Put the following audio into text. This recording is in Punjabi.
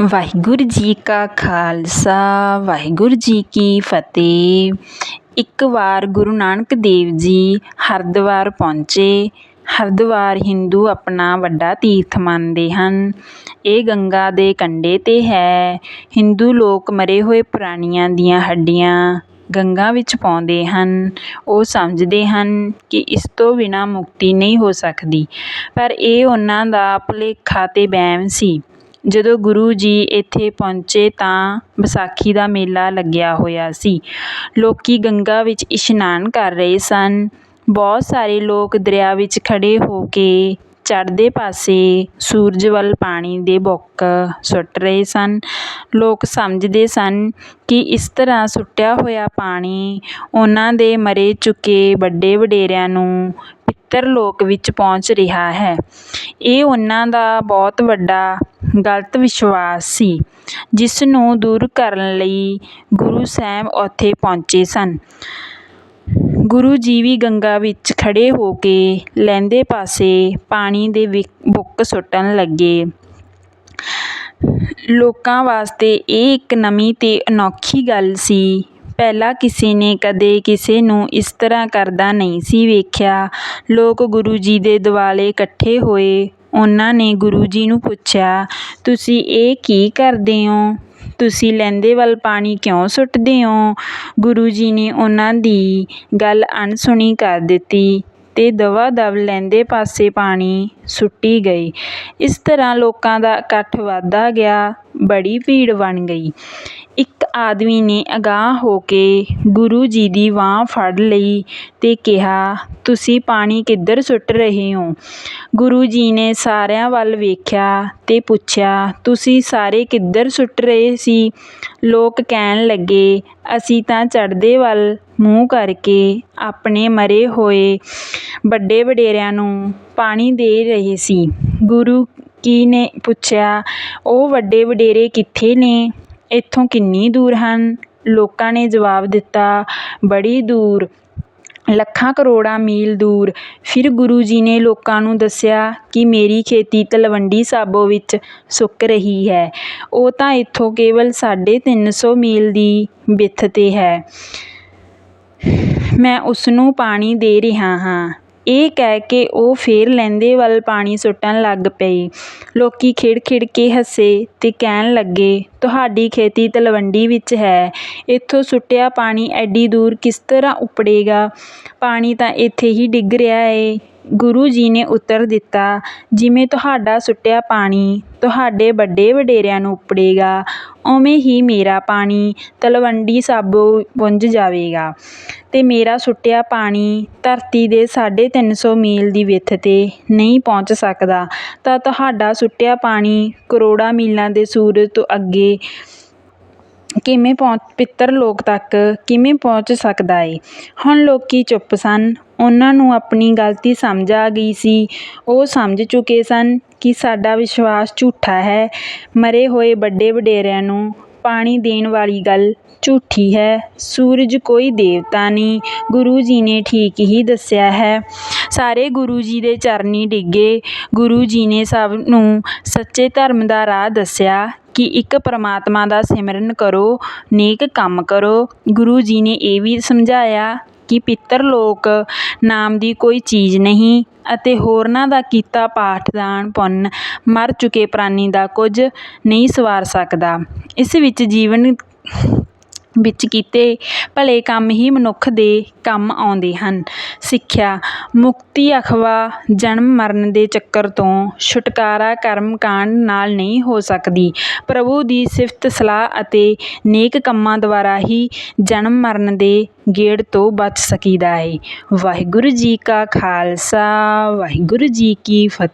ਵਾਹਿਗੁਰੂ ਜੀ ਕਾ ਖਾਲਸਾ, ਵਾਹਿਗੁਰੂ ਜੀ ਕੀ ਫਤਿਹ। ਇੱਕ ਵਾਰ ਗੁਰੂ ਨਾਨਕ ਦੇਵ ਜੀ ਹਰਿਦੁਆਰ ਪਹੁੰਚੇ। ਹਰਿਦੁਆਰ ਹਿੰਦੂ ਆਪਣਾ ਵੱਡਾ ਤੀਰਥ ਮੰਨਦੇ ਹਨ। ਇਹ ਗੰਗਾ ਦੇ ਕੰਢੇ 'ਤੇ ਹੈ। ਹਿੰਦੂ ਲੋਕ ਮਰੇ ਹੋਏ ਪ੍ਰਾਣੀਆਂ ਦੀਆਂ ਹੱਡੀਆਂ ਗੰਗਾ ਵਿੱਚ ਪਾਉਂਦੇ ਹਨ। ਉਹ ਸਮਝਦੇ ਹਨ ਕਿ ਇਸ ਤੋਂ ਬਿਨਾਂ ਮੁਕਤੀ ਨਹੀਂ ਹੋ ਸਕਦੀ। ਪਰ ਇਹ ਉਹਨਾਂ ਦਾ ਭੁਲੇਖਾ ਅਤੇ ਵਹਿਮ ਸੀ। ਜਦੋਂ ਗੁਰੂ ਜੀ ਇੱਥੇ ਪਹੁੰਚੇ ਤਾਂ ਵਿਸਾਖੀ ਦਾ ਮੇਲਾ ਲੱਗਿਆ ਹੋਇਆ ਸੀ। ਲੋਕ ਗੰਗਾ ਵਿੱਚ ਇਸ਼ਨਾਨ ਕਰ ਰਹੇ ਸਨ। ਬਹੁਤ ਸਾਰੇ ਲੋਕ ਦਰਿਆ ਵਿੱਚ ਖੜ੍ਹੇ ਹੋ ਕੇ ਚੜ੍ਹਦੇ ਪਾਸੇ ਸੂਰਜ ਵੱਲ ਪਾਣੀ ਦੇ ਬੁੱਕ ਸੁੱਟ ਰਹੇ ਸਨ। ਲੋਕ ਸਮਝਦੇ ਸਨ ਕਿ ਇਸ ਤਰ੍ਹਾਂ ਸੁੱਟਿਆ ਹੋਇਆ ਪਾਣੀ ਉਹਨਾਂ ਦੇ ਮਰੇ ਚੁੱਕੇ ਵੱਡੇ ਵਡੇਰਿਆਂ ਨੂੰ ਪਿੱਤਰ ਲੋਕ ਵਿੱਚ ਪਹੁੰਚ ਰਿਹਾ ਹੈ। ਇਹ ਉਹਨਾਂ ਦਾ ਬਹੁਤ ਵੱਡਾ ਗਲਤ ਵਿਸ਼ਵਾਸ ਸੀ ਜਿਸ ਨੂੰ ਦੂਰ ਕਰਨ ਲਈ ਗੁਰੂ ਸਾਹਿਬ ਉੱਥੇ ਪਹੁੰਚੇ ਸਨ। ਗੁਰੂ ਜੀ ਵੀ ਗੰਗਾ ਵਿੱਚ ਖੜ੍ਹੇ ਹੋ ਕੇ ਲਹਿੰਦੇ ਪਾਸੇ ਪਾਣੀ ਦੇ ਵਿ, ਬੁੱਕ ਸੁੱਟਣ ਲੱਗੇ। ਲੋਕਾਂ ਵਾਸਤੇ ਇਹ ਇੱਕ ਨਵੀਂ ਅਤੇ ਅਨੋਖੀ ਗੱਲ ਸੀ। ਪਹਿਲਾਂ ਕਿਸੇ ਨੇ ਕਦੇ ਕਿਸੇ ਨੂੰ ਇਸ ਤਰ੍ਹਾਂ ਕਰਦਾ ਨਹੀਂ ਸੀ ਵੇਖਿਆ। ਲੋਕ ਗੁਰੂ ਜੀ ਦੇ ਦੁਆਲੇ ਇਕੱਠੇ ਹੋਏ ਉਹਨਾਂ ਨੇ ਗੁਰੂ ਜੀ ਨੂੰ ਪੁੱਛਿਆ, ਤੁਸੀਂ ਇਹ ਕੀ ਕਰਦੇ ਹੋ? ਤੁਸੀਂ ਲਹਿੰਦੇ ਵੱਲ ਪਾਣੀ ਕਿਉਂ ਸੁੱਟਦੇ ਹੋ? ਗੁਰੂ ਜੀ ਨੇ ਉਹਨਾਂ ਦੀ ਗੱਲ ਅਣਸੁਣੀ ਕਰ ਦਿੱਤੀ। ਤੇ ਦਵਾ ਦਵ ਲੈਂਦੇ ਪਾਸੇ ਪਾਣੀ ਸੁੱਟੀ ਗਏ ਇਸ ਤਰ੍ਹਾਂ ਲੋਕਾਂ ਦਾ ਇਕੱਠ ਵੱਧਦਾ ਗਿਆ, ਬੜੀ ਭੀੜ ਬਣ ਗਈ। ਇੱਕ ਆਦਮੀ ਨੇ ਅਗਾਂਹ ਹੋ ਕੇ ਗੁਰੂ ਜੀ ਦੀ ਬਾਂਹ ਫੜ ਲਈ ਅਤੇ ਕਿਹਾ, ਤੁਸੀਂ ਪਾਣੀ ਕਿੱਧਰ ਸੁੱਟ ਰਹੇ ਹੋ? ਗੁਰੂ ਜੀ ਨੇ ਸਾਰਿਆਂ ਵੱਲ ਵੇਖਿਆ ਤੇ ਪੁੱਛਿਆ, ਤੁਸੀਂ ਸਾਰੇ ਕਿੱਧਰ ਸੁੱਟ ਰਹੇ ਸੀ? ਲੋਕ ਕਹਿਣ ਲੱਗੇ, ਅਸੀਂ ਤਾਂ ਚੜ੍ਹਦੇ ਵੱਲ ਮੂੰਹ ਕਰਕੇ ਆਪਣੇ ਮਰੇ ਹੋਏ ਵੱਡੇ ਵਡੇਰਿਆਂ ਨੂੰ ਪਾਣੀ ਦੇ ਰਹੇ ਸੀ। ਗੁਰੂ ਕੀ ਨੇ ਪੁੱਛਿਆ, ਉਹ ਵੱਡੇ ਵਡੇਰੇ ਕਿੱਥੇ ਨੇ? ਇੱਥੋਂ ਕਿੰਨੀ ਦੂਰ ਹਨ? ਲੋਕਾਂ ਨੇ ਜਵਾਬ ਦਿੱਤਾ, ਬੜੀ ਦੂਰ। ਲੱਖਾਂ ਕਰੋੜਾਂ ਮੀਲ ਦੂਰ। ਫਿਰ ਗੁਰੂ ਜੀ ਨੇ ਲੋਕਾਂ ਨੂੰ ਦੱਸਿਆ ਕਿ ਮੇਰੀ ਖੇਤੀ ਤਲਵੰਡੀ ਸਾਬੋ ਵਿੱਚ ਸੁੱਕ ਰਹੀ ਹੈ। ਉਹ ਤਾਂ ਇੱਥੋਂ ਕੇਵਲ ਸਾਢੇ ਤਿੰਨ ਸੌ ਮੀਲ ਦੀ ਵਿੱਥ 'ਤੇ ਹੈ। ਮੈਂ ਉਸ ਨੂੰ ਪਾਣੀ ਦੇ ਰਿਹਾ ਹਾਂ। ਇਹ ਕਹਿ ਕੇ ਉਹ ਫੇਰ ਲਹਿੰਦੇ ਵੱਲ ਪਾਣੀ ਸੁੱਟਣ ਲੱਗ ਪਏ ਲੋਕੀ ਖਿੜ ਖਿੜ ਕੇ ਹੱਸੇ ਤੇ ਕਹਿਣ ਲੱਗੇ, ਤੁਹਾਡੀ ਖੇਤੀ ਤਲਵੰਡੀ ਵਿੱਚ ਹੈ, ਇੱਥੋਂ ਸੁੱਟਿਆ ਪਾਣੀ ਐਡੀ ਦੂਰ ਕਿਸ ਤਰ੍ਹਾਂ ਉਪੜੇਗਾ? ਪਾਣੀ ਤਾਂ ਇੱਥੇ ਹੀ ਡਿੱਗ ਰਿਹਾ ਏ। ਗੁਰੂ ਜੀ ਨੇ ਉੱਤਰ ਦਿੱਤਾ, ਜਿਵੇਂ ਤੁਹਾਡਾ ਸੁੱਟਿਆ ਪਾਣੀ, ਤੁਹਾਡੇ ਵੱਡੇ ਵਡੇਰਿਆਂ ਨੂੰ ਉਪੜੇਗਾ ਉਵੇਂ ਹੀ ਮੇਰਾ ਪਾਣੀ ਤਲਵੰਡੀ ਸਾਬੋ ਪੁੰਜ ਜਾਵੇਗਾ ਅਤੇ ਮੇਰਾ ਸੁੱਟਿਆ ਪਾਣੀ ਧਰਤੀ ਦੇ ਸਾਢੇ ਤਿੰਨ ਸੌ ਮੀਲ ਦੀ ਵਿੱਥ 'ਤੇ ਨਹੀਂ ਪਹੁੰਚ ਸਕਦਾ। ਤਾਂ ਤੁਹਾਡਾ ਸੁੱਟਿਆ ਪਾਣੀ ਕਰੋੜਾਂ ਮੀਲਾਂ ਦੇ ਸੂਰਜ ਤੋਂ ਅੱਗੇ ਕਿਵੇਂ ਪਹੁੰਚ ਪਿੱਤਰ ਲੋਕ ਤੱਕ ਕਿਵੇਂ ਪਹੁੰਚ ਸਕਦਾ ਏ? ਹੁਣ ਲੋਕ ਚੁੱਪ ਸਨ। ਉਹਨਾਂ ਨੂੰ ਆਪਣੀ ਗਲਤੀ ਸਮਝ ਆ ਗਈ ਸੀ। ਉਹ ਸਮਝ ਚੁੱਕੇ ਸਨ ਕਿ ਸਾਡਾ ਵਿਸ਼ਵਾਸ ਝੂਠਾ ਹੈ। ਮਰੇ ਹੋਏ ਵੱਡੇ ਵਡੇਰਿਆਂ ਨੂੰ ਪਾਣੀ ਦੇਣ ਵਾਲੀ ਗੱਲ ਝੂਠੀ ਹੈ। ਸੂਰਜ ਕੋਈ ਦੇਵਤਾ ਨਹੀਂ, ਗੁਰੂ ਜੀ ਨੇ ਠੀਕ ਹੀ ਦੱਸਿਆ ਹੈ। ਸਾਰੇ ਗੁਰੂ ਜੀ ਦੇ ਚਰਨੀ ਡਿੱਗੇ। ਗੁਰੂ ਜੀ ਨੇ ਸਭ ਨੂੰ ਸੱਚੇ ਧਰਮ ਦਾ ਰਾਹ ਦੱਸਿਆ ਕਿ ਇੱਕ ਪਰਮਾਤਮਾ ਦਾ ਸਿਮਰਨ ਕਰੋ, ਨੇਕ ਕੰਮ ਕਰੋ। ਗੁਰੂ ਜੀ ਨੇ ਇਹ ਵੀ ਸਮਝਾਇਆ ਕਿ ਪਿੱਤਰ ਲੋਕ ਨਾਮ ਦੀ ਕੋਈ ਚੀਜ਼ ਨਹੀਂ ਅਤੇ ਹੋਰਨਾਂ ਦਾ ਕੀਤਾ ਪਾਠ ਦਾਨ ਪੁੰਨ ਮਰ ਚੁੱਕੇ ਪ੍ਰਾਣੀ ਦਾ ਕੁਝ ਨਹੀਂ ਸਵਾਰ ਸਕਦਾ। ਇਸ ਵਿੱਚ ਜੀਵਨ ਵਿੱਚ ਕੀਤੇ ਭਲੇ ਕੰਮ ਹੀ ਮਨੁੱਖ ਦੇ ਕੰਮ ਆਉਂਦੇ ਹਨ। ਸਿੱਖਿਆ ਮੁਕਤੀ ਅਖਵਾ ਜਨਮ ਮਰਨ ਦੇ ਚੱਕਰ ਤੋਂ ਛੁਟਕਾਰਾ ਕਰਮ ਕਾਂਡ ਨਾਲ ਨਹੀਂ ਹੋ ਸਕਦੀ। ਪ੍ਰਭੂ ਦੀ ਸਿਫਤ ਸਲਾਹ ਅਤੇ ਨੇਕ ਕੰਮਾਂ ਦੁਆਰਾ ਹੀ ਜਨਮ ਮਰਨ ਦੇ ਗੇੜ ਤੋਂ ਬਚ ਸਕੀਦਾ ਹੈ ਵਾਹਿਗੁਰੂ ਜੀ ਕਾ ਖਾਲਸਾ, ਵਾਹਿਗੁਰੂ ਜੀ ਕੀ ਫਤਿਹ।